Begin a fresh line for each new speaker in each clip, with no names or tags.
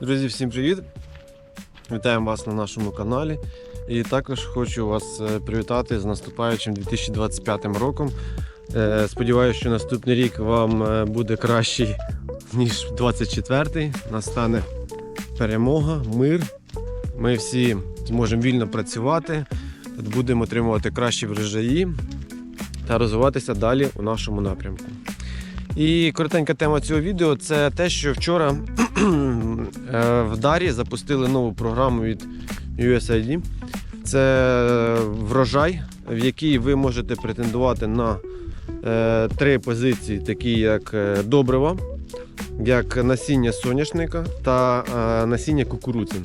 Друзі, всім привіт! Вітаємо вас на нашому каналі. І також хочу вас е, привітати з наступаючим 2025 роком. Е, Сподіваюся, що наступний рік вам е, буде кращий, ніж 24-й. Настане перемога, мир. Ми всі зможемо вільно працювати, будемо отримувати кращі врожаї та розвиватися далі у нашому напрямку. І коротенька тема цього відео це те, що вчора в Дарі запустили нову програму від USAID. Це врожай, в якій ви можете претендувати на е, три позиції, такі як е, добрива, як насіння соняшника та е, насіння кукурудзи.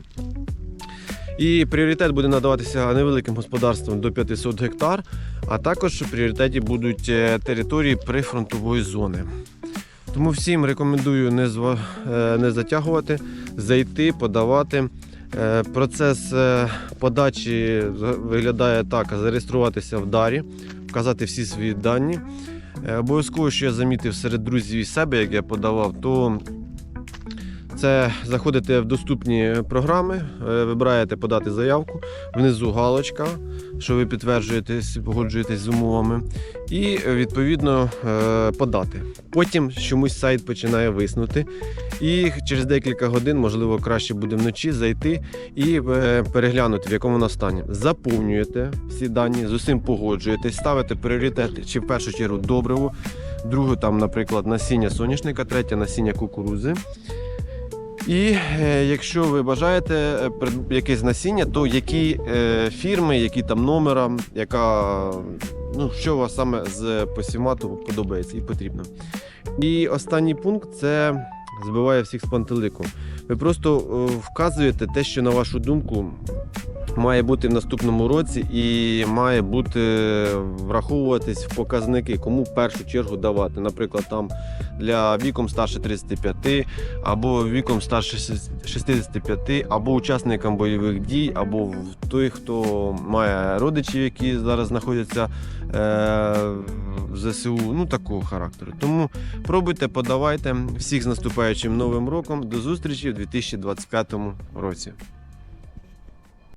І пріоритет буде надаватися невеликим господарствам до 500 гектар, а також в пріоритеті будуть е, території прифронтової зони. Тому всім рекомендую е, не затягувати, зайти, подавати. Е, Процес е, подачі виглядає так: зареєструватися в дарі, вказати всі свої дані. Е, Обов'язково, що я замітив серед друзів і себе, як я подавав, то це заходите в доступні програми, е, вибираєте подати заявку, внизу галочка, що ви підтверджуєтесь, погоджуєтесь з умовами, і відповідно е, подати. Потім чомусь сайт починає виснути, і через декілька годин, можливо, краще буде вночі зайти і е, переглянути, в якому вона стані. Заповнюєте всі дані, з усім погоджуєтесь, ставите пріоритет чи в першу чергу добриво, другу там, наприклад, насіння соняшника, третє насіння кукурудзи. І е, якщо ви бажаєте е, якесь насіння, то які е, фірми, які там номера, яка, ну, що у вас саме з посівмату подобається і потрібно. І останній пункт це збиває всіх з пантелику. Ви просто е, вказуєте те, що на вашу думку має бути в наступному році, і має бути враховуватись в показники, кому в першу чергу давати. Наприклад, там для віком старше 35, або віком старше 65, або учасникам бойових дій, або в той, хто має родичів, які зараз знаходяться е, в ЗСУ, ну такого характеру. Тому пробуйте, подавайте всіх з наступаючим новим роком. До зустрічі в 2025 році.